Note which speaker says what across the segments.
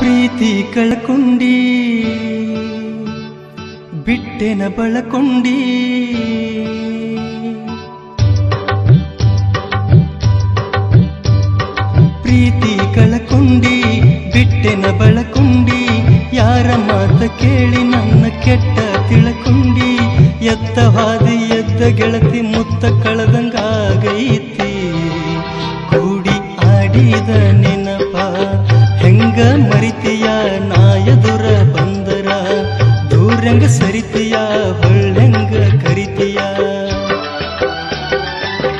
Speaker 1: ಪ್ರೀತಿ ಕಳ್ಕೊಂಡಿ, ಬಿಟ್ಟೆನ ಬಳಕೊಂಡಿ. ಪ್ರೀತಿ ಕಳ್ಕೊಂಡಿ, ಬಿಟ್ಟೆನ ಬಳಕೊಂಡಿ. ಯಾರ ಮಾತ ಕೇಳಿ ನನ್ನ ಕೆಟ್ಟ ತಿಳ್ಕೊಂಡಿ. ಎತ್ತವಾದಿ ಎದ್ದ ಗೆಳತಿ ಮುತ್ತ ಕಳೆದಂಗಾಗೈತಿ. ದೂರಂಗ ಸರಿತೀಯ ಹೆಂಗ ಕರಿತೀಯ.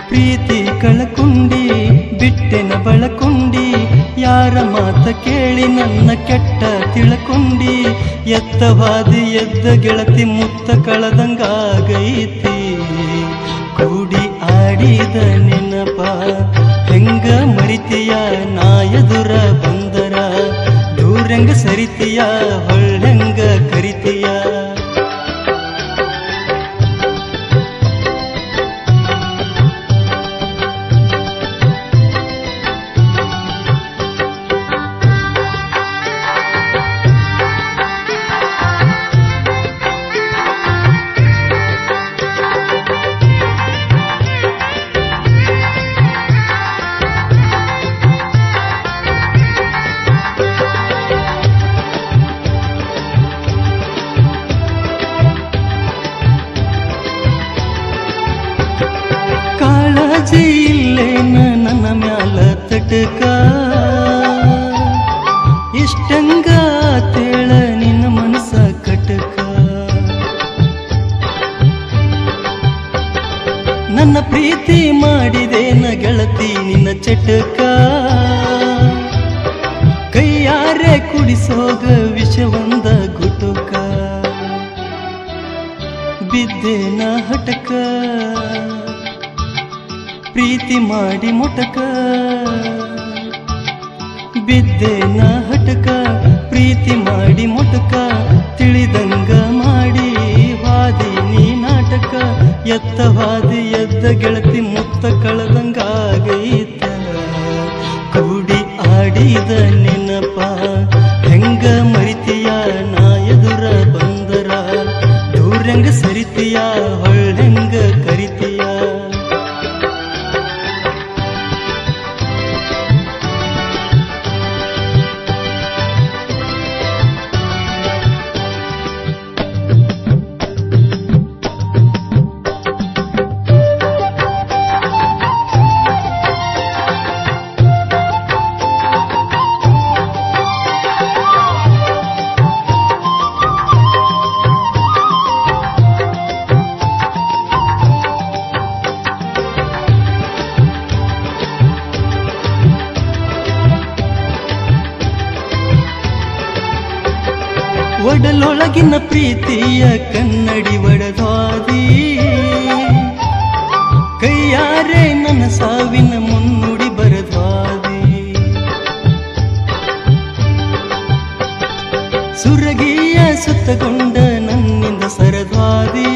Speaker 1: ಪ್ರೀತಿ ಕಳಕುಂಡಿ, ಬಿಟ್ಟೆನ ಬಳಕುಂಡಿ, ಯಾರ ಮಾತ ಕೇಳಿ ನನ್ನ ಕೆಟ್ಟ ತಿಳಕುಂಡಿ, ಎತ್ತವಾದಿ ಎದ್ದ ಗೆಳತಿ ಮುತ್ತ ಕಳದಂಗಾಗೈತಿ. ಕೂಡಿ ಆಡಿದ ನೆನಪ ತಟಕ ಇಷ್ಟಂಗ ತೇಳ ನಿನ್ನ ಮನಸ ಕಟಕ. ನನ್ನ ಪ್ರೀತಿ ಮಾಡಿದೆ ಮಾಡಿದೇನ ಗೆಳತಿ ನಿನ್ನ ಚಟಕ. ಕೈಯಾರೆ ಕುಡಿಸೋಗ ವಿಷವಂದ ಗುಟುಕ. ಬಿದ್ದೇನ ಹಟಕ ಪ್ರೀತಿ ಮಾಡಿ ಮುಟಕ. ಬಿದ್ದೇನ ಹಟಕ ಪ್ರೀತಿ ಮಾಡಿ ಮುಟಕ. ತಿಳಿದಂಗ ಮಾಡಿ ಹಾದಿ ನೀ ನಾಟಕ. ಎತ್ತ ವಾದಿ ಎದ್ದ ಗೆಳತಿ ಒಡಲೊಳಗಿನ ಪ್ರೀತಿಯ ಕನ್ನಡಿ ಒಡದಾದಿ. ಕೈಯಾರೆ ನನ್ನ ಸಾವಿನ ಮುನ್ನುಡಿ ಬರದಾದಿ. ಸುರಗಿಯ ಸುತ್ತಗೊಂಡ ನನ್ನಿಂದ ಸರದಾದಿ.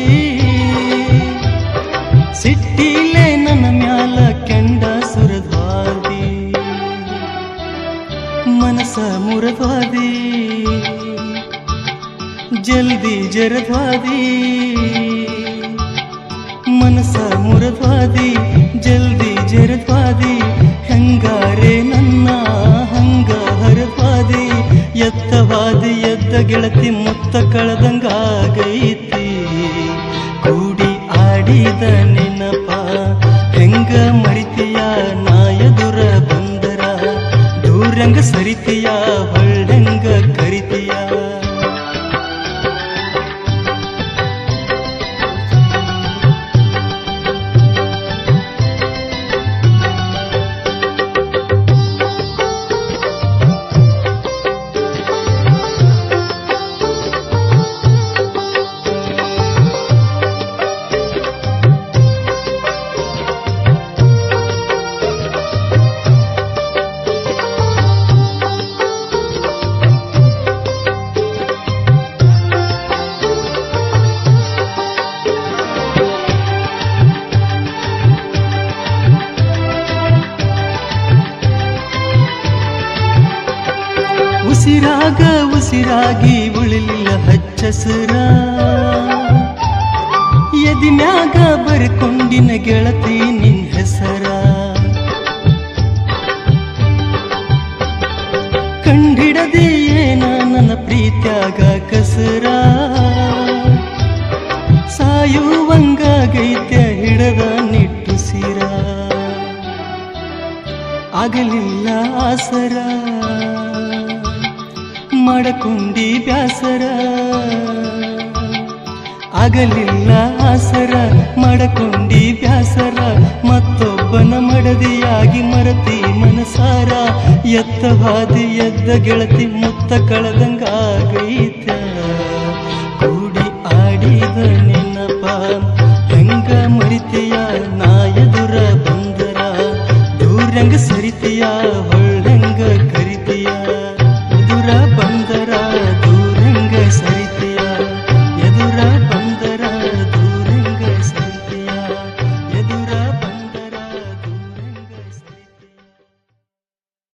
Speaker 1: ಸಿಟ್ಟಿಲೆ ನನ್ನ ಮ್ಯಾಲ ಕೆಂಡ ಸುರದಾದಿ. ಮನಸ ಮುರದ್ವಾದಿ ಜಲ್ದಿ ಜರದ್ವಾದಿ. ಮನಸ ಮುರದ್ವಾದಿ, ಜಲ್ದಿ ಜರದ್ವಾದಿ. ಹೆಂಗಾರೆ ನನ್ನ ಹಂಗ ಹರದ್ವಾದಿ. ಎತ್ತವಾದಿ, ಎದ್ದ ಗೆಳತಿ ಮುತ್ತ ಕಳದಂಗಾಗೈತಿ. ಕೂಡಿ ಆಡಿದ ನೆನಪ, ಹೆಂಗ ಮರಿತಿಯ ನಾ ಎದುರ ಬಂದರ. ದೂರಂಗ ಸರಿತೀಯ ಉಸಿರಾಗ, ಉಸಿರಾಗಿ ಉಳಿಲಿಲ್ಲ ಹಚ್ಚಸುರ. ಎದಿನಾಗ ಬರ್ಕೊಂಡಿನ ಗೆಳತಿ ನಿನ್ ಹೆಸರ. ಕಂಡಿಡದೆ ಏನ ನನ್ನ ಪ್ರೀತ್ಯಾಗ ಕಸರ. ಸಾಯುವಂಗಾಗೈತ್ಯ ಹಿಡದ ನಿಟ್ಟುಸಿರ ಆಗಲಿಲ್ಲ ಆಸರ. ಮಾಡಕೊಂಡಿ ಬ್ಯಾಸರ ಆಗಲಿಲ್ಲ ಆಸರ, ಮಾಡಕೊಂಡಿ ಬ್ಯಾಸರ, ಮತ್ತೊಬ್ಬನ ಮಡದಿಯಾಗಿ ಮರತಿ ಮನಸಾರ, ಎತ್ತ ಹಾದಿ ಎದ್ದ ಗೆಳತಿ ಮುತ್ತ ಕಳೆದಂಗಾಗೈತ.